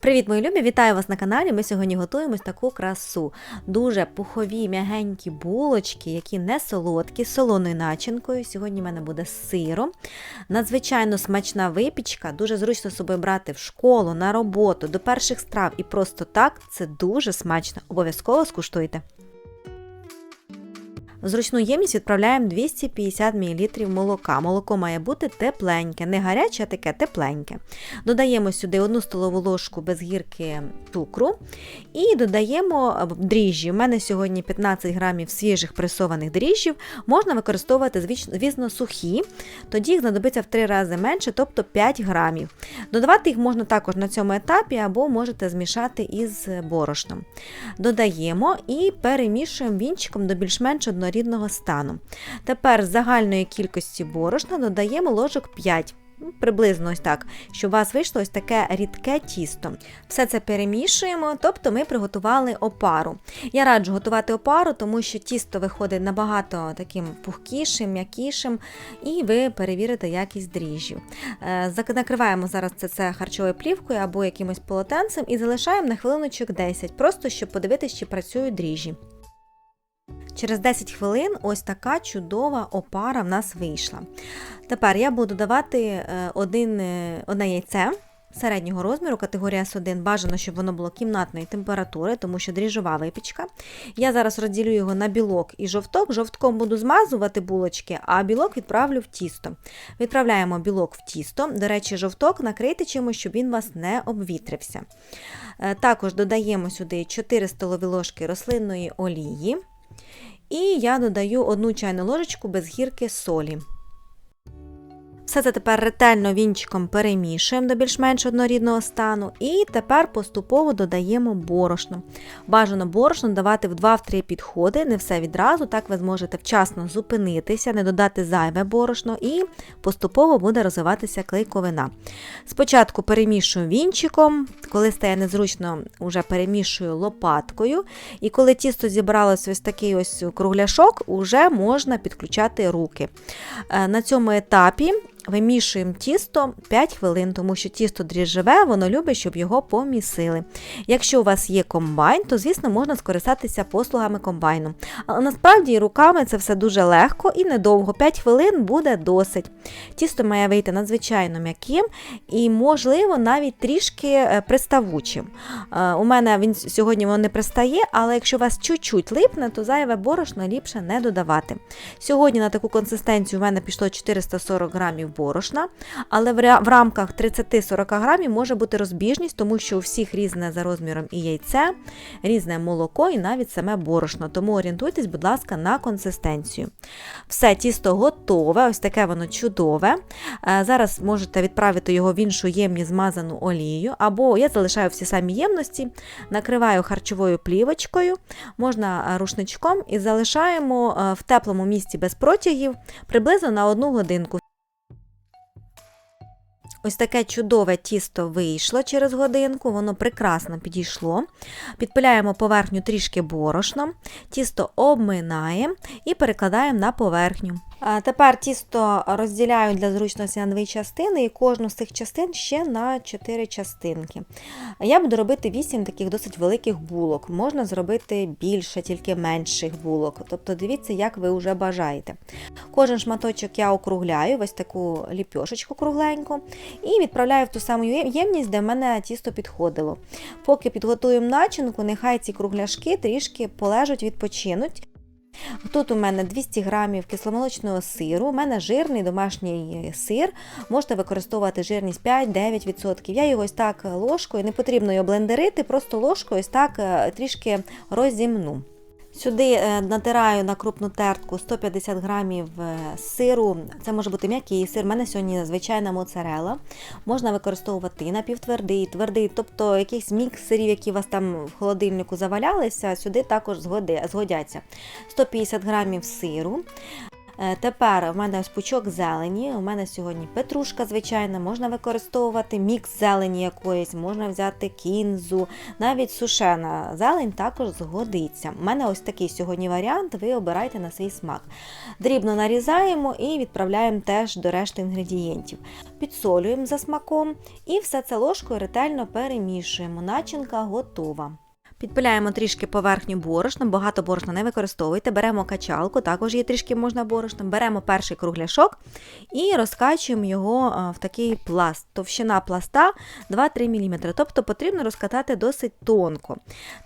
Привіт, мої любі! Вітаю вас на каналі. Ми сьогодні готуємось таку красу. Дуже пухові, м'ягенькі булочки, які не солодкі, з солоною начинкою. Сьогодні в мене буде сиром. Надзвичайно смачна випічка, дуже зручно з собою брати в школу, на роботу, до перших страв і просто так це дуже смачно. Обов'язково скуштуйте. В зручну ємність відправляємо 250 мл молока. Молоко має бути тепленьке, не гаряче, а таке тепленьке. Додаємо сюди 1 столову ложку без гірки цукру і додаємо дріжджі. У мене сьогодні 15 грамів свіжих пресованих дріжджів. Можна використовувати, звісно, сухі, тоді їх знадобиться в 3 рази менше, тобто 5 грамів. Додавати їх можна також на цьому етапі, або можете змішати із борошном. Додаємо і перемішуємо вінчиком до більш-менш однорідного стану. Tепер з загальної кількості борошна додаємо ложок 5. Ну, Приблизно ось так, щоб у вас вийшло ось таке рідке тісто. Все це перемішуємо, тобто ми приготували опару. Я раджу готувати опару, тому що тісто виходить набагато таким пухкішим, м'якішим, і ви перевірите якість дріжджів. Е, Накриваємо зараз це, це харчовою плівкою або якимось полотенцем і залишаємо на хвилиночок 10, просто щоб подивитися, чи працюють дріжджі. Через 10 хвилин ось така чудова опара в нас вийшла. Тепер я буду давати один, одне яйце середнього розміру, категорія С1. Бажано, щоб воно було кімнатної температури, тому що дріжджова випічка. Я зараз розділю його на білок і жовток. Жовтком буду змазувати булочки, а білок відправлю в тісто. Відправляємо білок в тісто. До речі, жовток накрийте чимось, щоб він вас не обвітрився. Також додаємо сюди 4 столові ложки рослинної олії. І я додаю одну чайну ложечку без гірки солі. Все це тепер ретельно вінчиком перемішуємо до більш-менш однорідного стану. І тепер поступово додаємо борошно. Бажано борошно давати в 2-3 підходи, не все відразу, так ви зможете вчасно зупинитися, не додати зайве борошно, і поступово буде розвиватися клейковина. Спочатку перемішую вінчиком, коли стає незручно, вже перемішую лопаткою. І коли тісто зібралося ось такий ось кругляшок, вже можна підключати руки. На цьому етапі. Вимішуємо тісто 5 хвилин, тому що тісто дріжджеве, воно любить, щоб його помісили. Якщо у вас є комбайн, то, звісно, можна скористатися послугами комбайну. Але насправді руками це все дуже легко і недовго. 5 хвилин буде досить. Тісто має вийти надзвичайно м'яким і, можливо, навіть трішки приставучим. У мене він сьогодні воно не пристає, але якщо у вас чуть-чуть липне, то зайве борошно ліпше не додавати. Сьогодні на таку консистенцію у мене пішло 440 грамів борошна, але в рамках 30-40 грамів може бути розбіжність, тому що у всіх різне за розміром і яйце, різне молоко і навіть саме борошно. Тому орієнтуйтесь, будь ласка, на консистенцію. Все, тісто готове, ось таке воно чудове. Е, зараз можете відправити його в іншу ємність змазану олією, або я залишаю всі самі ємності, накриваю харчовою плівочкою, можна рушничком і залишаємо е, в теплому місці без протягів приблизно на одну годинку. Ось таке чудове тісто вийшло через годинку, воно прекрасно підійшло. Підпиляємо поверхню трішки борошном, тісто обминаємо і перекладаємо на поверхню. Тепер тісто розділяю для зручності на дві частини, і кожну з цих частин ще на 4 частинки. Я буду робити 8 таких досить великих булок. Можна зробити більше, тільки менших булок. Тобто дивіться, як ви вже бажаєте. Кожен шматочок я округляю, ось таку ліпьошечку кругленьку, і відправляю в ту саму ємність, де в мене тісто підходило. Поки підготуємо начинку, нехай ці кругляшки трішки полежать, відпочинуть. Тут у мене 200 грамів кисломолочного сиру, у мене жирний домашній сир, можете використовувати жирність 5-9%. Я його ось так ложкою, не потрібно його блендерити, просто ложкою ось так е, трішки розімну. Сюди е, натираю на крупну тертку 150 грамів е, сиру. Це може бути м'який сир. У мене сьогодні звичайна моцарела. Можна використовувати напівтвердий, твердий, тобто якийсь мікс сирів, які у вас там в холодильнику завалялися, сюди також згодяться. 150 грамів сиру. Е, Тепер в мене пучок зелені. У мене сьогодні петрушка, звичайна, можна використовувати мікс зелені якоїсь, можна взяти кінзу, навіть сушена зелень також згодиться. У мене ось такий сьогодні варіант, ви обирайте на свій смак. Дрібно нарізаємо і відправляємо теж до решти інгредієнтів. Підсолюємо за смаком і все це ложкою ретельно перемішуємо. Начинка готова. Підпиляємо трішки поверхню борошном, багато борошна не використовуйте. Беремо качалку, також є трішки можна борошном. Беремо перший кругляшок і розкачуємо його е, в такий пласт. Товщина пласта 2-3 мм. Тобто потрібно розкатати досить тонко.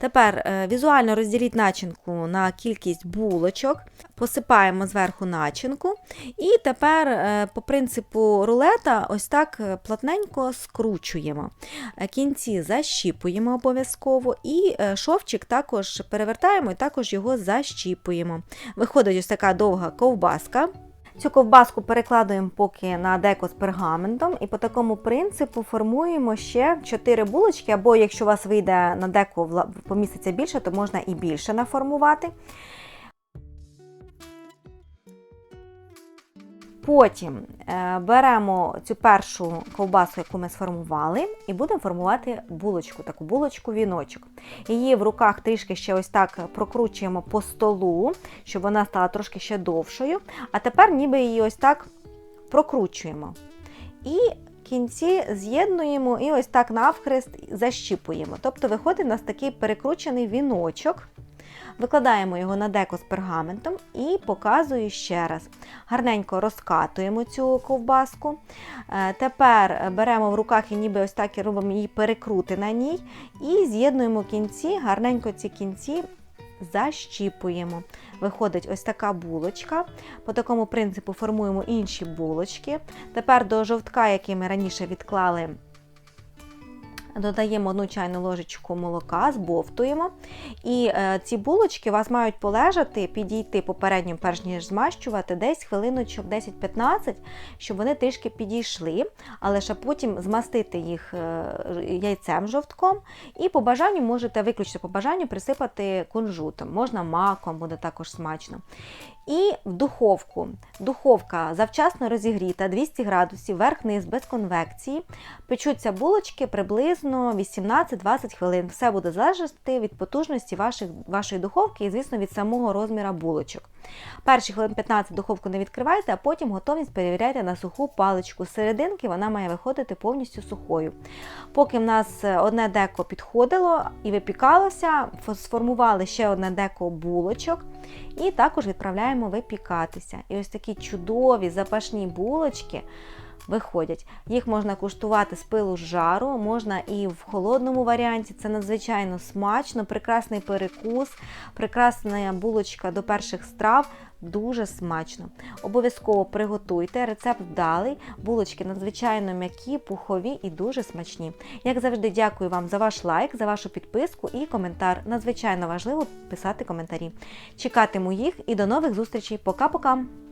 Тепер е, візуально розділіть начинку на кількість булочок, посипаємо зверху начинку. І тепер, е, по принципу рулета, ось так плотненько скручуємо. Кінці защіпуємо обов'язково. І шовчик також перевертаємо і також його защіпуємо. Виходить ось така довга ковбаска. Цю ковбаску перекладуємо поки на деко з пергаментом, і по такому принципу формуємо ще 4 булочки, або якщо у вас вийде на деко поміститься більше, то можна і більше наформувати. Потім е, беремо цю першу ковбасу, яку ми сформували, і будемо формувати булочку, таку булочку-віночок. Її в руках трішки ще ось так прокручуємо по столу, щоб вона стала трошки ще довшою. А тепер ніби її ось так прокручуємо. І кінці з'єднуємо і ось так навхрест защіпуємо. Тобто виходить у нас такий перекручений віночок. Викладаємо його на деко з пергаментом і показую ще раз. Гарненько розкатуємо цю ковбаску. Е, Тепер беремо в руках і ніби ось так і робимо її перекрути на ній. І з'єднуємо кінці, гарненько ці кінці защіпуємо. Виходить ось така булочка. По такому принципу формуємо інші булочки. Тепер до жовтка, який ми раніше відклали, додаємо одну чайну ложечку молока, збовтуємо. І е, ці булочки у вас мають полежати, підійти попередньо, перш ніж змащувати, десь хвилиночок 10-15, щоб вони трішки підійшли, але ще потім змастити їх е, яйцем жовтком. І по бажанню можете виключно по бажанню присипати кунжутом, можна маком, буде також смачно. І в духовку. Духовка завчасно розігріта, 200 градусів, верх-низ без конвекції. Печуться булочки приблизно 18-20 хвилин. Все буде залежати від потужності ваших, вашої духовки і, звісно, від самого розміру булочок. Перші хвилин 15 духовку не відкривайте, а потім готовність перевіряйте на суху паличку. З серединки вона має виходити повністю сухою. Поки в нас одне деко підходило і випікалося, сформували ще одне деко булочок. І також відправляємо випікатися. І ось такі чудові запашні булочки виходять. Їх можна куштувати з пилу з жару, можна і в холодному варіанті. Це надзвичайно смачно, прекрасний перекус, прекрасна булочка до перших страв. Дуже смачно. Обов'язково приготуйте. Рецепт вдалий. Булочки надзвичайно м'які, пухові і дуже смачні. Як завжди, дякую вам за ваш лайк, за вашу підписку і коментар. Надзвичайно важливо писати коментарі. Чекатиму їх і до нових зустрічей. Пока-пока!